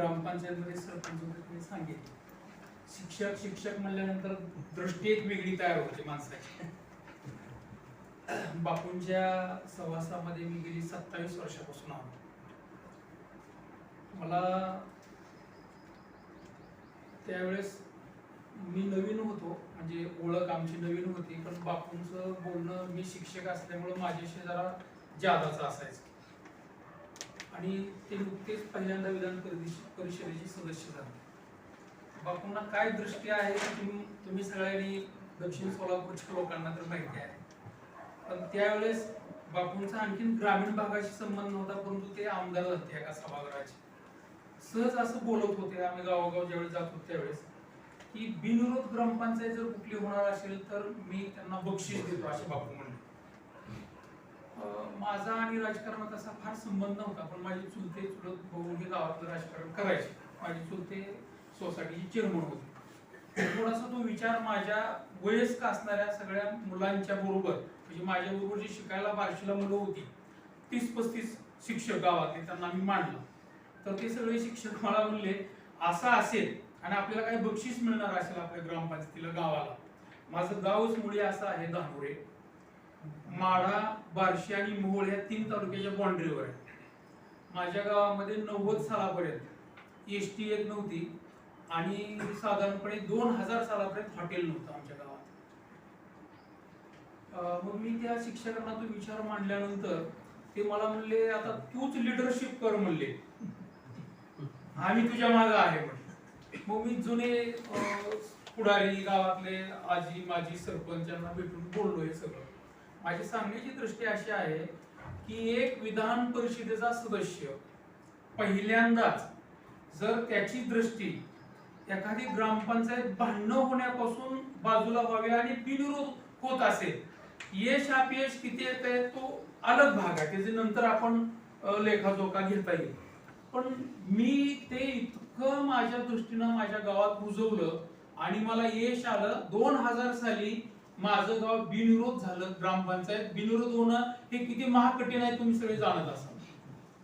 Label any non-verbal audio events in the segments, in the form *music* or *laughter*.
ग्रामपंचायतमध्ये सरपंच होते सांगितले. शिक्षक शिक्षक म्हणल्यानंतर दृष्टी एक वेगळी तयार होते माणसाची. बापूंच्या सहवासामध्ये मी गेली सत्तावीस वर्षापासून आलो मला त्यावेळेस मी नवीन होतो म्हणजे ओळख आमची नवीन होती पण बापूंचं बोलणं मी शिक्षक असल्यामुळं माझ्याशी जरा जादाचं असायचं. आणि ते नुकतेच पहिल्यांदा विधान परिषदेचे सदस्य झाले. बापूंना काय दृष्टी आहे तुम्ही तुम्ही सगळ्यांनी दक्षिण सोलापूरच्या लोकांना तर माहिती आहे. पण त्यावेळेस बापूंचा आणखीन ग्रामीण भागाशी संबंध नव्हता परंतु ते आमदार होते एका सभागृहाचे. सहज असं बोलत होते आम्ही गावोगाव ज्यावेळेस जात होतो त्यावेळेस की बिनविरोध ग्रामपंचायत जर कुठली होणार असेल तर मी त्यांना बक्षीस देतो असे बापू म्हणले. माझा आणि राजकारणात असा फार संबंध नव्हता पण माझे चुलते चुलत भाऊ हे गावातलं राजकारण करायचे. माझे चुलते सोसायटीचे चेअरमन होते. थोडासा तो विचार माझ्या वयस्क असणाऱ्या सगळ्या मुलांच्या बरोबर म्हणजे माझ्या बरोबर जी शिकायला बारशीला मुलं होती तीस पस्तीस शिक्षक गावातले त्यांना मी मांडलं तर ते सगळे शिक्षक मला म्हणले असं असेल आणि आपल्याला काही बक्षीस मिळणार असेल आपल्या ग्रामपंचायतीला गावाला. माझं गावच मुळे असं आहे धानोरे. माढा बार्शी आणि मोहोळ या तीन तालुक्याच्या बाउंड्रीवर आहे माझ्या गावामध्ये नव्वद सालापर्यंत एस टी येत नव्हती आणि साधारणपणे दोन हजार सालापर्यंत हॉटेल नव्हतं आमच्या गावात. मग मी त्या शिक्षकांना तो विचार मांडल्यानंतर ते मला म्हणले आता तूच लिडरशिप कर म्हणले. आम्ही तुझ्या मागे आहे म्हणले. मग मी जुने पुढारी गावातले आजी माजी सरपंचांना भेटून बोललो हे सगळं. माझी सांगण्याची दृष्टी अशी आहे की एक विधान परिषदेचा सदस्य पहिल्यांदाच जर त्याची दृष्टी एखादी ग्रामपंचायत भांडणं होण्यापासून बाजूला व्हावी आणि बिनविरोध होत असेल यश अपयश किती येत आहे तो अलग भाग आहे. त्याचे नंतर आपण अ, लेखाजोखा घेता येईल. पण मी ते इतकं माझ्या दृष्टीनं माझ्या गावात रुजवलं आणि मला यश आलं. दोन हजार साली माझं गाव बिनविरोध झालं ग्रामपंचायत बिनविरोध होणं हे किती महाकठीण आहे तुम्ही सगळे जाणत असाल.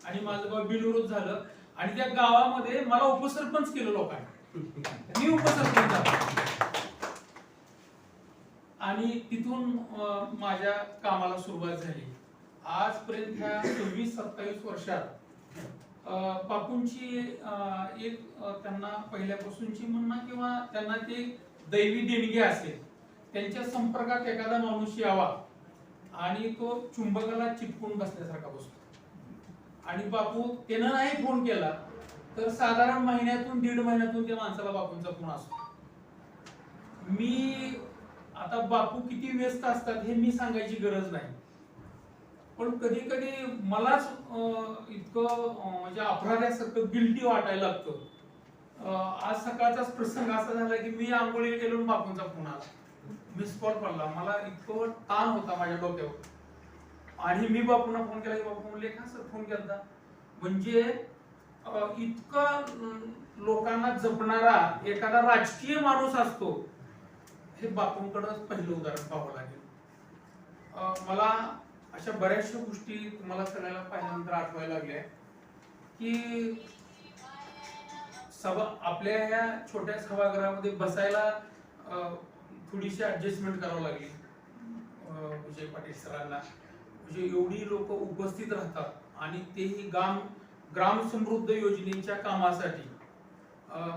आणि माझं गाव बिनविरोध झालं. आणि त्या गावामध्ये मला उपसरपंच केलं लोकांनी. मी उपसरपंच आणि तिथून माझ्या कामाला सुरुवात झाली. आजपर्यंत ह्या सव्वीस सत्तावीस वर्षात बापूंची एक त्यांना पहिल्यापासूनची म्हणणं किंवा त्यांना ते दैवी देणगी असेल त्यांच्या संपर्कात एखादा माणूस यावा आणि तो चुंबकाला चिपकून बसल्यासारखा बसतो. आणि बापू त्यानं नाही फोन केला तर साधारण महिन्यातून दीड महिन्यातून त्या माणसाला बापूंचा फोन असतो. मी आता बापू किती व्यस्त असतात हे मी सांगायची गरज नाही. पण कधी कधी मलाच अं, इतकं म्हणजे अपराध्यासारखं गिल्टी वाटायला लागतं. आज सकाळचाच प्रसंग असा झाला की मी आंघोळी गेलो बापूंचा फोन आला. मिस कॉल पडला. मला इतकं ताण होता माझ्या डोक्यावर. आणि मी बापूंना फोन केला की बापू म्हणले का सर फोन केला म्हणजे इतकं इतका लोकांना जपणारा एखादा राजकीय माणूस असतो हे बापूंकडं पहिलं उदाहरण पाहावं लागेल. मला अशा बऱ्याचशा गोष्टी तुम्हाला सगळ्याला पाहिल्यानंतर आठवायला लागल्या की सभा आपल्या ह्या छोट्या सभागृहामध्ये बसायला अं, थोडीशी ऍडजस्टमेंट करावं लागली. विजय पाटील सरांना. म्हणजे एवढी लोक उपस्थित राहतात आणि तेही ग्राम ग्राम समृद्ध योजनेच्या कामासाठी.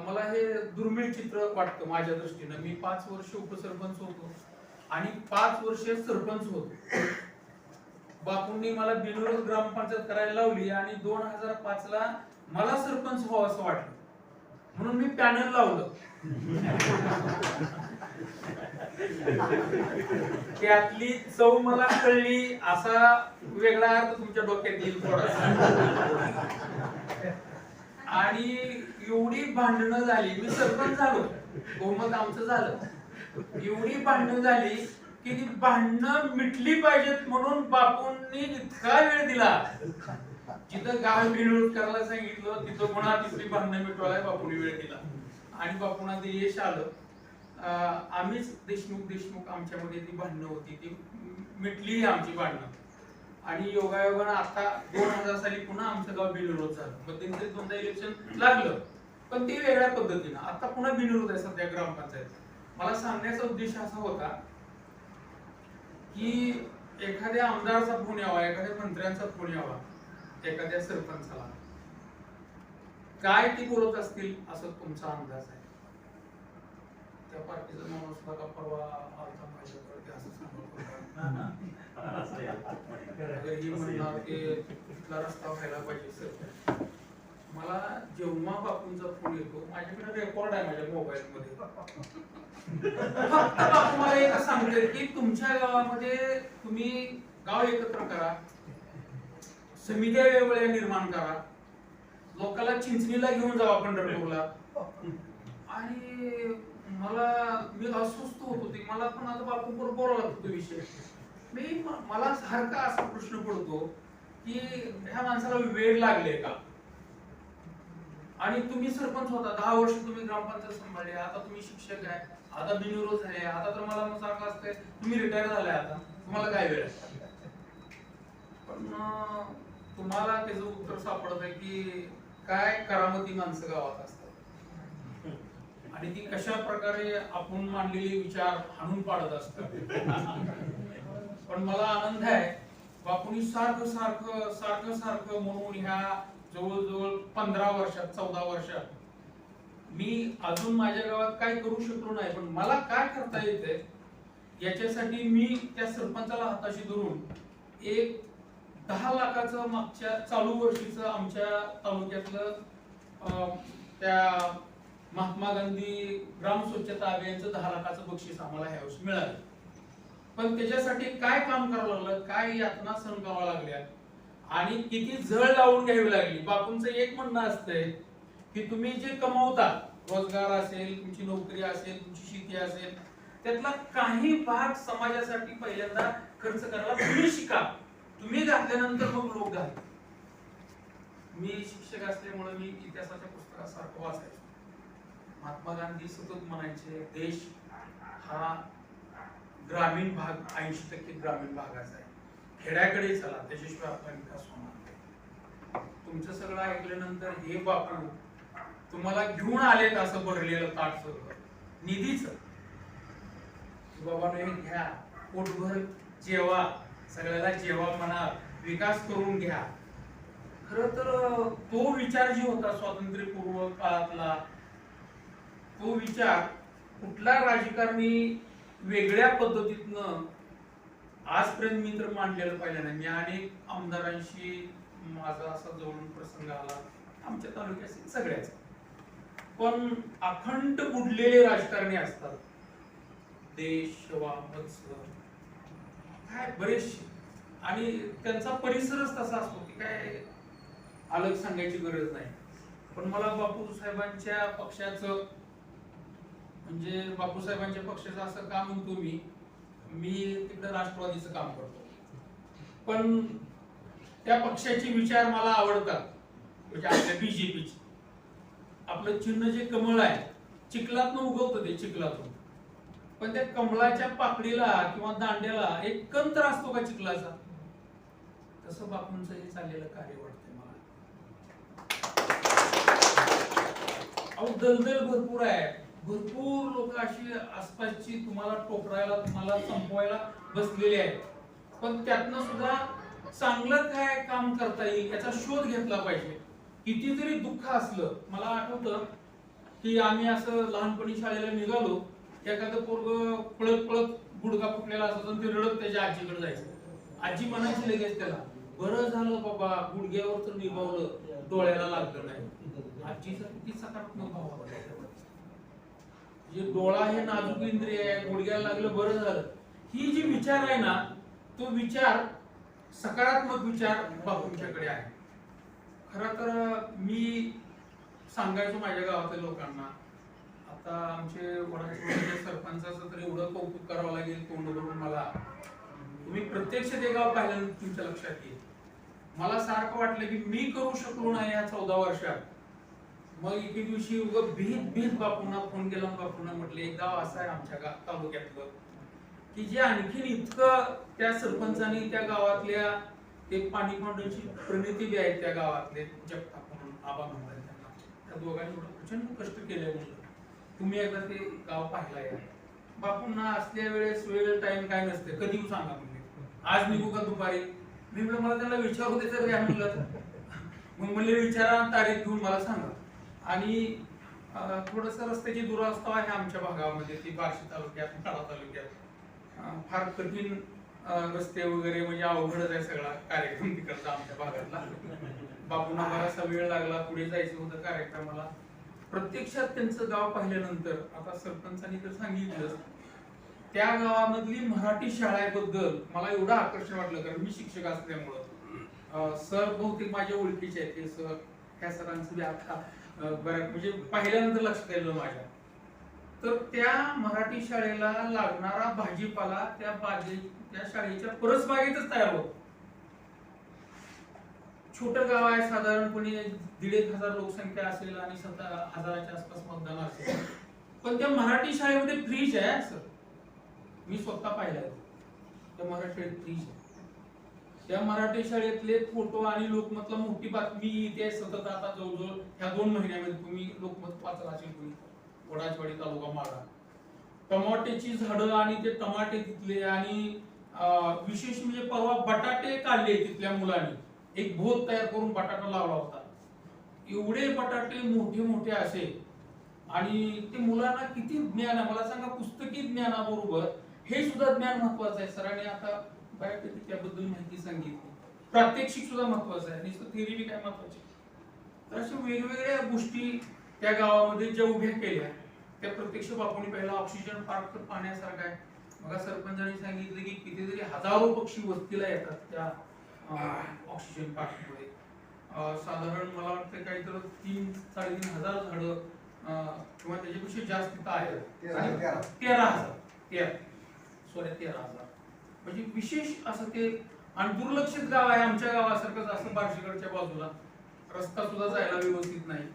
मला हे दुर्मिळ चित्र वाटतं माझ्या दृष्टीनं. मी पाच वर्ष उपसरपंच होतो आणि पाच वर्ष सरपंच होतो. बापूंनी मला बिनविरोध ग्रामपंचायत करायला लावली आणि दोन हजार पाच ला मला सरपंच व्हावं असं वाटलं. म्हणून मी पॅनल लावलं. त्यातली चव मला कळली असा वेगळा अर्थ तुमच्या डोक्यात येईल थोडासा. आणि एवढी भांडणं झाली मी सरपंच झालो बहुमत आमचं झालं. एवढी भांडणं झाली की ती भांडणं मिटली पाहिजेत म्हणून बापूंनी इतका वेळ दिला. जिथं गाव बिनविरोध करायला सांगितलं तिथं पुन्हा तिथली भांडणं मिटवायला बापूंनी वेळ दिला. आणि बापूंना ते यश आलं. आम्हीच देशमुख देशमुख आमच्यामध्ये ती भांडणं होती. ती मिटली आमची भांडणं. आणि योगायोगानं आता दोन हजार साली पुन्हा आमचं गाव बिनविरोध झालं. मध्यंतरी दोनदा इलेक्शन लागलं. पण ते वेगळ्या पद्धतीनं. आता पुन्हा बिनविरोध आहे सध्या ग्रामपंचायत. मला सांगण्याचा उद्देश असा होता की एखाद्या आमदाराचा फोन यावा एखाद्या मंत्र्यांचा फोन यावा एखाद्या सरपंचाला. काय ती बोलत असतील असं तुमचा अंदाज आहे. त्या पार्टीचा माणूस बघा परवा आलता माझ्याकडे असं सांगत की तिथला रस्ता व्हायला पाहिजे सर. मला जेव्हा बापूंचा फोन येतो माझ्याकडे रेकॉर्ड आहे माझ्या मोबाईल मध्ये मला एकच सांगते की तुमच्या गावामध्ये तुम्ही गाव एकत्र करा समित्या वेगवेगळ्या निर्माण करा लोकांना चिंचणीला घेऊन जावा पंढरपूरला. आणि मला मी अस्वस्थ होत होती. मला पण आता बापू बोलावं लागतो तो विषय. मी मला सारखा असा प्रश्न पडतो की ह्या माणसाला वेळ लागले का? आणि तुम्ही सरपंच होता दहा वर्ष तुम्ही ग्रामपंचायत सांभाळले आता तुम्ही शिक्षक आहे आता बिनविरोध झाले आता तर मला मग सांगा असते तुम्ही रिटायर झालाय आता. तुम्हाला काय वेळ पण तुम्हाला त्याचं उत्तर सापडत आहे की काय करामती माणसं गावात असतात? आणि ती कशा प्रकारे आपण मांडलेले विचार हाणून पाडत असतात. पण मला आनंद आहे बापूंनी सारखं सारखं सारखं सारखं म्हणून ह्या जवळजवळ पंधरा वर्षात चौदा वर्षात मी अजून माझ्या गावात काय करू शकलो नाही पण मला काय करता येते याच्यासाठी मी त्या सरपंचाला हाताशी धरून एक दहा लाखाचं मागच्या चालू वर्षीचं आमच्या तालुक्यातलं त्या महात्मा गांधी ग्राम स्वच्छता अभियानचं दहा लाखाचं बक्षीस आम्हाला ह्यावेळेस मिळालं. पण त्याच्यासाठी काय काम करावं लागलं? काय यातना सहन करावं लागल्या? आणि किती जळ लावून घ्यावी लागली? बापूंचं एक म्हणणं असतंय की तुम्ही जे कमवता रोजगार असेल तुमची नोकरी असेल तुमची शेती असेल त्यातला काही भाग समाजासाठी पहिल्यांदा खर्च करायला तुम्ही शिका. तुम्ही घातल्यानंतर मग लोक घाल मी शिक्षक असल्यामुळे मी इतिहासाच्या पुस्तकासारखं वाचायचो. महात्मा गांधी सतत म्हणायचे देश हा ग्रामीण भाग ऐंशी टक्के ग्रामीण भागाचा आहे. खेड्याकडे चला त्याच्याशिवाय आपला विकास होणार तुमचं सगळं ऐकल्यानंतर हे बापू तुम्हाला घेऊन आलेत असं भरलेलं ताट सगळं? निधीच. बाबा घ्या. पोटभर जेवा. सगळ्याला जेवा म्हणा विकास करून घ्या. खर तर तो विचार जे होता स्वातंत्र्यपूर्व काळातला तो विचार कुठला राजकारणी वेगळ्या पद्धतीतनं आजपर्यंत मी तर मांडलेलं पाहिला नाही. मी अनेक आमदारांशी माझा असा जवळून प्रसंग आला. आमच्या तालुक्यात सगळ्याच. पण अखंड बुडलेले राजकारणी असतात. देश सेवा काय बरेचसे. आणि त्यांचा परिसरच तसा असतो की काय अलग सांगायची गरज नाही. पण मला बापू साहेबांच्या पक्षाचं म्हणजे बापूसाहेबांच्या पक्षाचं असं काम म्हणतो मी मी तिकडं राष्ट्रवादीचं काम करतो. पण त्या पक्षाचे विचार मला आवडतात म्हणजे आपल्या बीजेपीचे आपलं चिन्ह जे कमळ आहे चिखलातनं उगवतं ते चिखलातून. पण त्या कमळाच्या पाकडीला किंवा दांड्याला एक कंत्र असतो का चिखलाचा? तसं बापूंचं हे चाललेलं कार्य वाटतंय मला. अहो दलदल भरपूर आहे. भरपूर लोक अशी आसपासची तुम्हाला टोकरायला तुम्हाला संपवायला बसलेली आहेत. पण त्यातनं सुद्धा चांगलं काय काम करता येईल याचा शोध घेतला पाहिजे. किती जरी दुःख असलं मला आठवतं की आम्ही असं लहानपणी शाळेला निघालो एखादं पोरग पळत पळत गुडगा फुटलेला असायचा आणि ते रडत त्याच्या आजीकडे जायचं. आजी म्हणायची लगेच त्याला बरं झालं बाबा गुडघ्यावर तर निभावलं डोळ्याला लागलं नाही. आजीचा किती सकारात्मक भाव म्हणजे डोळा हे नाजूक इंद्रिय आहे गुडघ्याला लागलं बरं झालं. ही जी विचार आहे ना तो विचार सकारात्मक विचार बापूंच्याकडे आहे. खर तर मी सांगायचो माझ्या गावातल्या लोकांना आता आमचे वडाचे सरपंचाचं तर एवढं कौतुक करावं लागेल तोंड भरून मला. तुम्ही प्रत्यक्ष ते गाव पाहिल्यानंतर तुमच्या लक्षात येईल. मला सारखं वाटलं की मी करू शकलो नाही या चौदा वर्षात. मग एके दिवशी उग भीत भीत बापूंना फोन केला बापूंना म्हटले एक गाव असं आहे आमच्या गा तालुक्यातलं. की जे आणखीन इतकं त्या सरपंचाने त्या गावातल्या ते पाणी फाउंडेशनची प्रणिती बी आहेत त्या गावातले जगताप म्हणून आबा म्हणतात त्यांना. त्या दोघांनी प्रचंड कष्ट केले म्हणलं. तुम्ही एकदा ते गाव पाहिला या. बापूंना असल्या वेळेस वेळ टाइम काय नसते कधी येऊ सांगा म्हणजे आज निघू का दुपारी? मी म्हटलं मला त्यांना विचारू दे तर म्हणलं मग म्हणले विचारा तारीख घेऊन मला सांगा. आणि थोडस रस्त्याची दुरावस्था आहे आमच्या भागामध्ये ती बार्शी तालुक्यात माढा तालुक्यात. फार कठीण रस्ते वगैरे म्हणजे अवघडच आहे सगळा कार्यक्रम तिकडचा आमच्या भागातला. बापूंना बराचसा वेळ लागला पुढे जायचं होतं कार्यक्रमाला. प्रत्यक्षात त्यांचं गाव पाहिल्यानंतर आता सरपंचांनी तर सांगितलं त्या गावामधली मराठी शाळेबद्दल मला एवढं आकर्षण वाटलं कारण मी शिक्षक असल्यामुळं. सर बहुतेक माझ्या ओळखीचे आहेत ते सर ह्या सरांचं बी आता बऱ्या म्हणजे पाहिल्यानंतर लक्षात आलं माझ्या. तर त्या मराठी शाळेला लागणारा भाजीपाला त्या बागे त्या शाळेच्या परसबागेतच तयार होतो. छोटं गाव आहे साधारणपणे दीड एक हजार लोकसंख्या असेल आणि सतरा हजाराच्या आसपास मतदान असेल. पण त्या मराठी शाळेमध्ये फ्रीज आहे सर. मी स्वतः पाहिलं त्या मराठी शाळेत फ्रीज आहे. त्या मराठी शाळेतले फोटो आणि लोकमतला मोठी बातमी इथे सतत आता जवळजवळ ह्या दोन महिन्यामध्ये तुम्ही लोकमत वाचला असेल तुम्ही. वडाचवाडी तालुका माळा टमाट्याची झाडं आणि ते टमाटे तिथले आणि विशेष म्हणजे परवा बटाटे काढले तिथल्या मुलांनी. एक भोत तयार करून बटाटा लावला होता. एवढे बटाटे मोठे मोठे असे. आणि ते मुलांना किती ज्ञान आहे? मला सांगा पुस्तकी ज्ञानाबरोबर हे सुद्धा ज्ञान महत्वाचं आहे. सरांनी आता बऱ्यापैकी त्याबद्दल माहिती सांगितली. प्रात्यक्षिक सुद्धा महत्वाचं आहे. नुसतं थिअरी बी काय महत्वाची? तर अशा वेगवेगळ्या गोष्टी त्या गावामध्ये ज्या उभ्या केल्या त्या प्रत्यक्ष बापूने पहिला ऑक्सिजन पार्क तर पाहण्यासारखा आहे. मग सरपंचांनी सांगितलं की कितीतरी हजारो पक्षी वस्तीला येतात त्या ऑक्सिजन पार्कमध्ये साधारण मला वाटतं काहीतरी तीन साडेतीन हजार झाडं किंवा त्याच्यापेक्षा जास्त आहेत. तेरा हजार. तेरा. सॉरी तेरा हजार. म्हणजे विशेष असं ते आणि दुर्लक्षित गाव आहे आमच्या गावासारखंच असं बार्शीकडच्या बाजूला. रस्ता सुद्धा जायला व्यवस्थित नाही.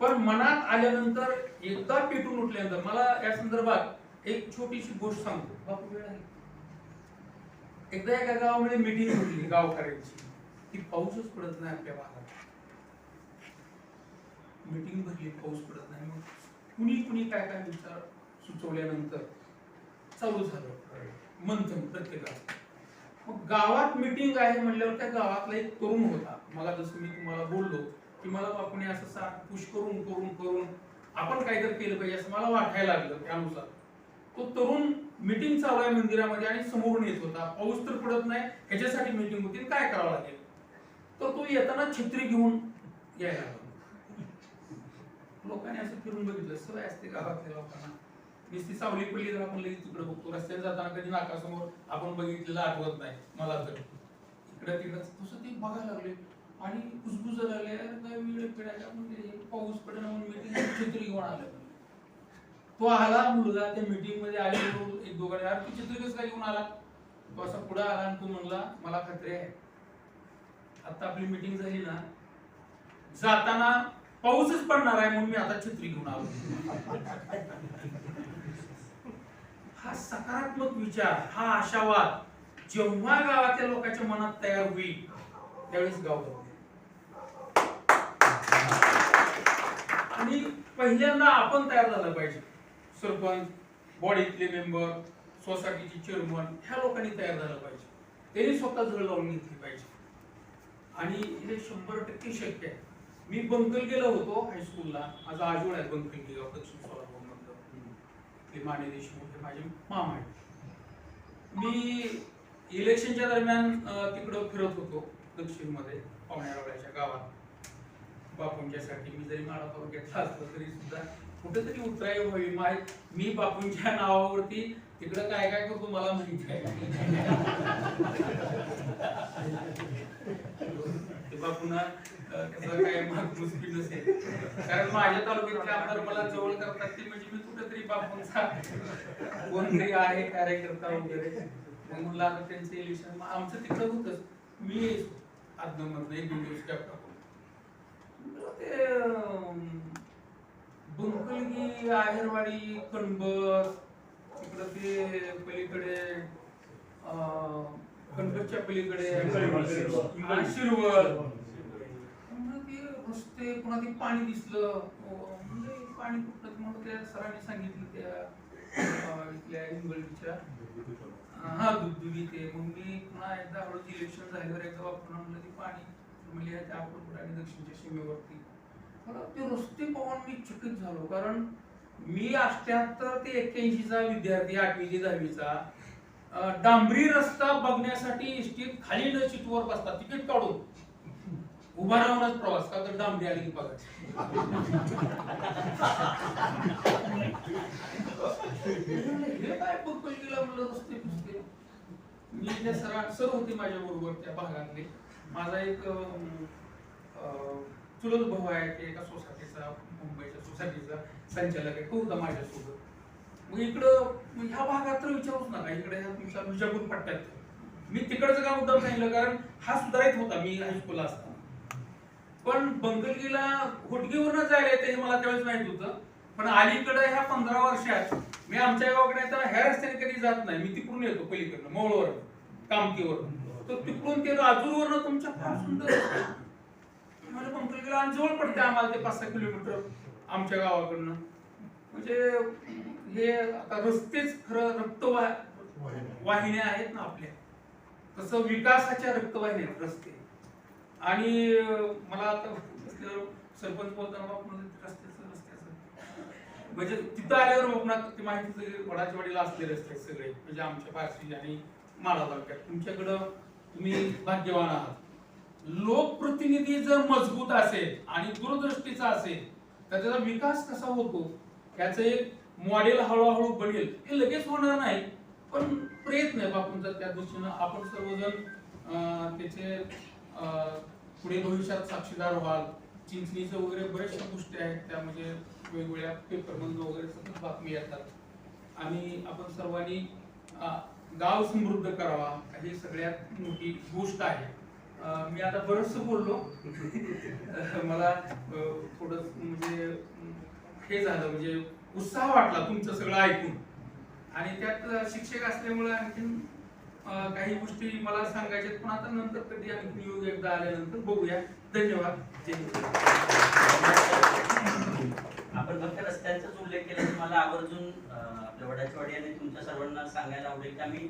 पण मनात आल्यानंतर एकदा पेटून उठल्यानंतर मला या संदर्भात एक छोटीशी गोष्ट सांगतो. बापू वेळ आहे. एकदा एका गावामध्ये मीटिंग होती गावकऱ्यांची. ती पाऊसच पडत नाही आपल्या भागात. मीटिंग भरली पाऊस पडत नाही. मग कुणी कुणी काय काय विचार सुचवल्यानंतर चालू झालं. मंथन प्रत्येकाचं. मग गावात मीटिंग आहे म्हणल्यावर त्या गावातला एक तरुण होता. मला जसं मी तुम्हाला बोललो की मला बापूने असं सार पुश करून करून करून आपण काहीतरी केलं पाहिजे असं मला वाटायला लागलं त्यानुसार. तो तरुण मीटिंग चालू आहे मंदिरामध्ये आणि समोरून येत होता. पाऊस तर पडत नाही ह्याच्यासाठी मीटिंग होती काय करावं लागेल? तर तो येताना छत्री घेऊन यायला लागला. लोकांनी असं फिरून बघितलं सवय असते गावातल्या लोकांना. नुसती सावली पडली तर आपण लगेच तिकडे बघतो रस्त्याने जाताना कधी नाकासमोर आपण बघितलेलं आठवत नाही. मला तर. इकडं तिकडं तसं ते बघायला लागले. आणि कुसबुज लागले काय वेळ पिढायला म्हणजे पाऊस पडेल म्हणून मीटिंग छत्री घेऊन आलं. तो आला मुलगा त्या मीटिंगमध्ये आले एक दोघांनी अरे तू छत्री कसं काय घेऊन आला? तो असा पुढे आला आणि तो म्हणला मला खात्री आहे. आता आपली मीटिंग झाली ना जाताना पाऊसच पडणार आहे म्हणून मी आता छत्री घेऊन आलो. हा सकारात्मक विचार हा आशावाद जेव्हा गावातल्या लोकांच्या मनात तयार होईल त्यावेळेस गाव आणि पहिल्यांदा आपण तयार झालं पाहिजे. सरपंच बॉडीतले मेंबर सोसायटीचे चेअरमन ह्या लोकांनी तयार झालं पाहिजे. त्यांनी स्वतः झळ लावून घेतली पाहिजे. आणि हे शंभर टक्के शक्य आहे. मी बंकल गेलो होतो हायस्कूलला माझा आजोळ आहे बंकल गेला दक्षिण सोलापूर. हे माने देशमुख हे माझे मामा आहेत. मी इलेक्शनच्या दरम्यान तिकडं फिरत होतो दक्षिणमध्ये गावात. बापूंच्यासाठी मी जरी माळा तालुक्यात असलो तरी सुद्धा कुठेतरी उतराई व्हावी. माय मी बापूंच्या नावावरती तिकडं काय काय करतो मला माहिती आहे. ते पुन्हा अं, त्याचं काय मागमुसकी नसेल. कारण माझ्या तालुक्यातले आमदार मला जवळ करतात ते म्हणजे मी कुठेतरी बापूंचा कोणतरी आहे कार्यकर्ता वगैरे. मग म्हणलं आता त्यांचं इलेक्शन आमचं तिकडं होतच. मी आदनमधनं एक दोन दिवस कॅप टाकून ते बुंकलगी आहेरवाडी कणबस तिकडं ते पलीकडे कणकच्या पलीकडे. हा, शिरवळ. ते रस्ते पुन्हा ते पाणी दिसलं. अं, म्हणजे पाणी कुठलं मग त्या सरांनी सांगितलं त्या अं, इथल्या हिंगळीच्या हा दुधदुधी ते. मग मी पुन्हा एकदा हळूच इलेक्शन झाल्यावर एकदा वापरून आणलं ते पाणी. म्हणजे त्या अकोलकोट आणि दक्षिणच्या सीमेवरती. मला ते रस्ते पाहून मी चकित झालो. कारण मी अठ्याहत्तर ते एक्क्याऐंशीचा विद्यार्थी आठवी ते दहावीचा. डांबरी रस्ता बघण्यासाठी इष्टीत खाली न सीटवर बसतात तिकीट काढून. उभा राहूनच प्रवास का तर डांबरी आली की बघा हे काय पकड गेला म्हणलं रस्ते पुसते मी त्या सर सर होते माझ्या बरोबर त्या भागातले. माझा एक चुलत भाऊ आहे ते एका सोसायटीचा मुंबईच्या सोसायटीचा संचालक आहे तो होता माझ्यासोबत. मग इकडं ह्या भागात तर विचारूच नका. इकडे ह्या तुमच्या विजापूर पट्ट्यात. मी तिकडचं काम मुद्दाम सांगितलं कारण हा सुधारित होता मी हायस्कूलला असताना. पण बंगलगीला होटगीवरनं जायला येतं हे मला त्यावेळेस माहीत होतं. पण अलीकडे ह्या पंधरा वर्षात मी आमच्या गावाकडे तर ह्या रस्त्याने कधी जात नाही. मी तिकडून येतो पलीकडनं मोळवर कामतीवर तर तिकडून ते राजूरवरनं तुमच्या फार सुंदर मला बंगलगीला आणि जवळ पडते आम्हाला ते पाच सहा किलोमीटर आमच्या गावाकडनं. म्हणजे हे आता रस्तेच खरं रक्तवा वाहिन्या आहेत ना आपल्या. तसं विकासाच्या रक्तवाहिन्या आहेत रस्ते. आणि मला आता सरपंच बोलताना रस्त्याचं रस्त्याचं. म्हणजे तिथं आल्यावर बघणार ती माहिती वडाच्या वडीला असले रस्ते आहेत सगळे. म्हणजे आमच्या पारशी आणि माळा तालुक्यात. तुमच्याकडं तुम्ही भाग्यवान आहात. लोकप्रतिनिधी जर मजबूत असेल आणि दूरदृष्टीचा असेल तर त्याचा विकास कसा होतो? त्याचं एक मॉडेल हळूहळू बनेल हे लगेच होणार नाही पण प्रयत्न आहे बापूंचा त्या दृष्टीनं. आपण सर्वजण त्याचे पुढे भविष्यात साक्षीदार व्हाल. चिंचणीचं वगैरे बऱ्याचशा गोष्टी आहेत त्या म्हणजे वेगवेगळ्या पेपरमधून वगैरे सतत बातमी येतात. आणि आपण सर्वांनी गाव समृद्ध करावा ही सगळ्यात मोठी गोष्ट आहे. मी आता बरंचसं बोललो. *laughs* मला थोडं म्हणजे हे झालं म्हणजे उत्साह वाटला तुमचं सगळं ऐकून. आणि त्यात शिक्षक असल्यामुळे आणखीन काही गोष्टी मला सांगायच्यात पण आता नंतर कधी आणखी योग एकदा आल्यानंतर बघूया. धन्यवाद. जय आपण फक्त रस्त्यांचाच उल्लेख केला तर मला आवर्जून आपल्या वडाचवाडी आणि तुमच्या सर्वांना सांगायला आवडेल की आम्ही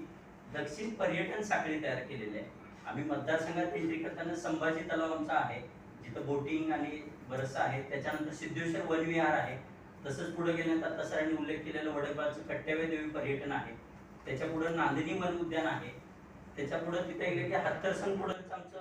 दक्षिण पर्यटन साखळी तयार केलेली आहे. आम्ही मतदारसंघात एंट्री करताना संभाजी तलाव आमचा आहे जिथं बोटिंग आणि बरंचसं आहे. त्याच्यानंतर सिद्धेश्वर वनविहार आहे. तसंच पुढे गेल्यानंतर आता सरांनी उल्लेख केलेलं वडपाळचं कट्ट्यावे देवी पर्यटन आहे. त्याच्या पुढे नांदिनी वन उद्यान आहे. त्याच्या पुढे तिथे गेले की हत्तरसन पुढे आमचं